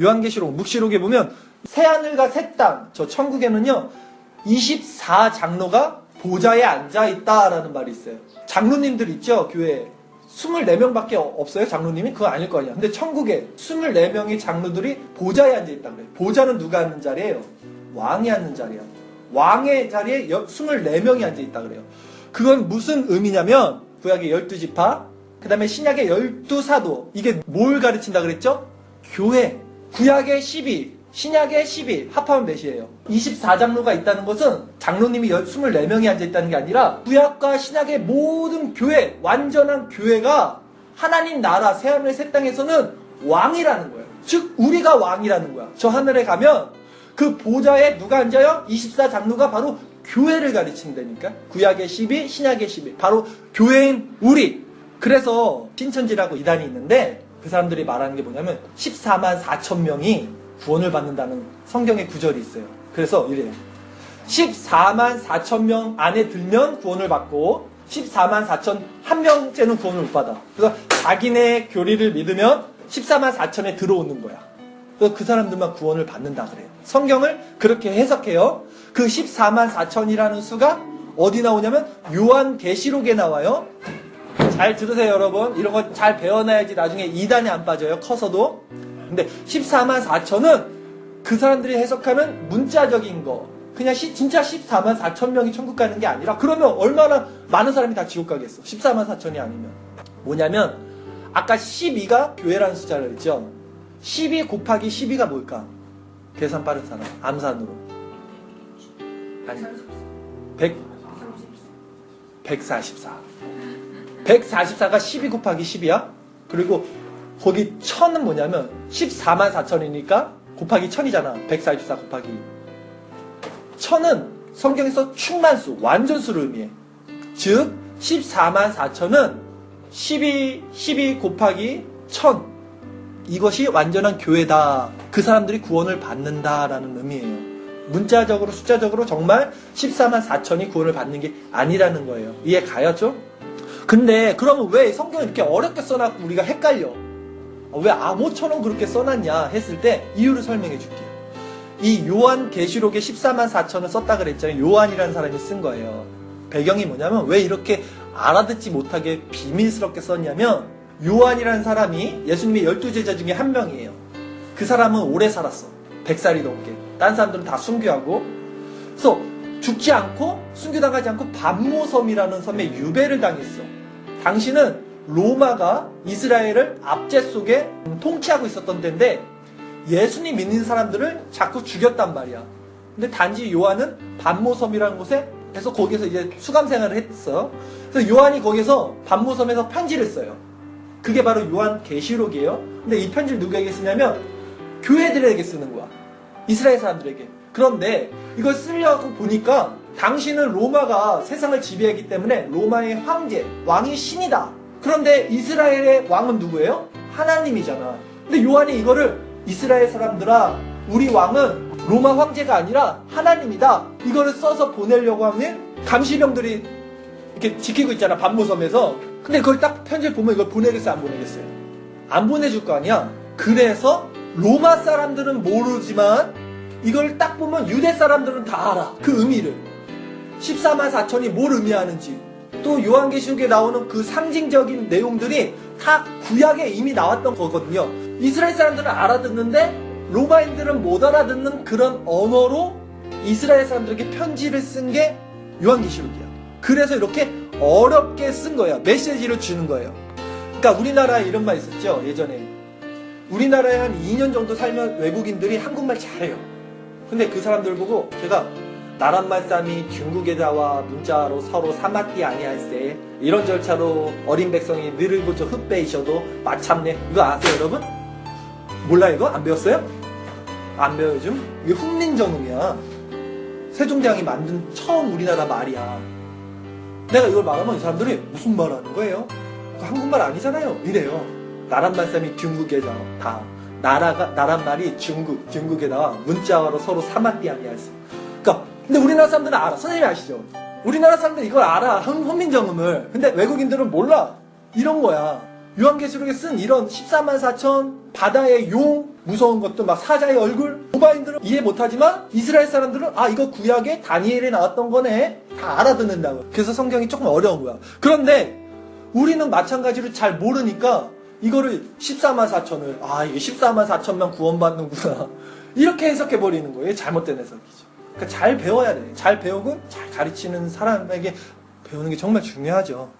요한계시록 묵시록에 보면 새하늘과 새 땅, 저 천국에는요 24장로가 보좌에 앉아 있다라는 말이 있어요. 장로님들 있죠 교회에 24명밖에 없어요 장로님이 그거 아닐 거 아니야. 근데 천국에 24명의 장로들이 보좌에 앉아 있다 그래요. 보좌는 누가 앉는 자리예요? 왕이 앉는 자리야. 왕의 자리에 24명이 앉아 있다 그래요. 그건 무슨 의미냐면 구약의 12지파, 그 다음에 신약의 12사도 이게 뭘 가르친다 그랬죠? 교회. 구약의 12, 신약의 12 합하면 몇이에요? 24장로가 있다는 것은 장로님이 24명이 앉아 있다는 게 아니라 구약과 신약의 모든 교회, 완전한 교회가 하나님 나라 새하늘 새 땅에서는 왕이라는 거예요. 즉 우리가 왕이라는 거야. 저 하늘에 가면 그 보좌에 누가 앉아요? 24장로가 바로 교회를 가르친다니까. 구약의 12, 신약의 12. 바로 교회인 우리. 그래서 신천지라고 이단이 있는데 그 사람들이 말하는 게 뭐냐면 14만 4천 명이 구원을 받는다는 성경의 구절이 있어요. 그래서 이래요. 14만 4천 명 안에 들면 구원을 받고 14만 4천 한 명째는 구원을 못 받아. 그래서 자기네 교리를 믿으면 14만 4천에 들어오는 거야. 그래서 그 사람들만 구원을 받는다 그래요. 성경을 그렇게 해석해요. 그 14만 4천이라는 수가 어디 나오냐면 요한 계시록에 나와요. 잘 들으세요, 여러분. 이런 거 잘 배워놔야지 나중에 이단에 안 빠져요. 커서도. 근데 14만 4천은 그 사람들이 해석하는 문자적인 거. 그냥 시- 진짜 14만 4천 명이 천국 가는 게 아니라 그러면 얼마나 많은 사람이 다 지옥 가겠어. 14만 4천이 아니면. 뭐냐면 아까 12가 교회라는 숫자를 했죠. 12 곱하기 12가 뭘까? 계산 빠른 사람. 암산으로. 아니. 100, 144. 144가 12 곱하기 10이야. 그리고 거기 1000은 뭐냐면 14만 4천이니까 곱하기 1000이잖아. 144 곱하기. 1000은 성경에서 충만수, 완전수를 의미해. 즉 14만 4천은 12, 12 곱하기 1000. 이것이 완전한 교회다. 그 사람들이 구원을 받는다라는 의미예요. 문자적으로 숫자적으로 정말 14만 4천이 구원을 받는 게 아니라는 거예요. 이해 가야죠? 근데 그러면 왜 성경을 이렇게 어렵게 써놨고 우리가 헷갈려? 어, 왜 암호처럼 그렇게 써놨냐 했을 때 이유를 설명해 줄게요. 이 요한 계시록에 14만 4천을 썼다 그랬잖아요. 요한이라는 사람이 쓴 거예요. 배경이 뭐냐면 왜 이렇게 알아듣지 못하게 비밀스럽게 썼냐면 요한이라는 사람이 예수님의 열두 제자 중에 한 명이에요. 그 사람은 오래 살았어. 100살이 넘게. 딴 사람들은 다 순교하고. 그래서 죽지 않고 순교당하지 않고 반모섬이라는 섬에 유배를 당했어. 당시는 로마가 이스라엘을 압제 속에 통치하고 있었던 데인데 예수님 믿는 사람들을 자꾸 죽였단 말이야. 근데 단지 요한은 반모섬이라는 곳에 해서 거기서 이제 수감 생활을 했어. 그래서 요한이 거기서 반모섬에서 편지를 써요. 그게 바로 요한 계시록이에요. 근데 이 편지를 누구에게 쓰냐면 교회들에게 쓰는 거야. 이스라엘 사람들에게. 그런데 이걸 쓰려고 보니까 당신은 로마가 세상을 지배하기 때문에 로마의 황제, 왕이 신이다. 그런데 이스라엘의 왕은 누구예요? 하나님이잖아. 근데 요한이 이거를 이스라엘 사람들아, 우리 왕은 로마 황제가 아니라 하나님이다. 이거를 써서 보내려고 하면 감시병들이 이렇게 지키고 있잖아, 반모섬에서. 근데 그걸 딱 편지를 보면 이걸 보내겠어요, 안 보내겠어요? 안 보내줄 거 아니야? 그래서 로마 사람들은 모르지만 이걸 딱 보면 유대 사람들은 다 알아. 그 의미를. 14만 4천이 뭘 의미하는지. 또 요한계시록에 나오는 그 상징적인 내용들이 다 구약에 이미 나왔던 거거든요. 이스라엘 사람들은 알아듣는데 로마인들은 못 알아듣는 그런 언어로 이스라엘 사람들에게 편지를 쓴 게 요한계시록이야. 그래서 이렇게 어렵게 쓴 거야. 메시지를 주는 거예요. 그러니까 우리나라에 이런 말 있었죠. 예전에. 우리나라에 한 2년 정도 살면 외국인들이 한국말 잘해요. 근데 그 사람들 보고 제가 나란 말씀이 중국에다와 문자로 서로 사마띠 아니할세 이런 절차로 어린 백성이 늘을 고쳐 흡배이셔도 마참내 이거 아세요 여러분? 몰라 이거? 안 배웠어요? 안 배워요 좀? 이게 훈민정음이야 세종대왕이 만든 처음 우리나라 말이야 내가 이걸 말하면 이 사람들이 무슨 말 하는 거예요? 그거 한국말 아니잖아요 이래요 나란 말씀이 중국에다 다 나라가 나란 말이 중국 중국에다가 문자로 서로 사마띠 아니할세 그러니까 근데 우리나라 사람들은 알아. 선생님이 아시죠? 우리나라 사람들 이걸 알아. 헌- 헌민정음을. 근데 외국인들은 몰라. 이런 거야. 요한계시록에 쓴 이런 14만 4천 바다의 용 무서운 것도 막 사자의 얼굴 모바인들은 이해 못하지만 이스라엘 사람들은 아 이거 구약에 다니엘에 나왔던 거네 다 알아듣는다고 그래서 성경이 조금 어려운 거야 그런데 우리는 마찬가지로 잘 모르니까 이거를 14만 4천을 아 이게 14만 4천만 구원받는구나 이렇게 해석해 버리는 거예요 잘못된 해석이죠 그러니까 잘 배워야 돼. 잘 배우고 잘 가르치는 사람에게 배우는 게 정말 중요하죠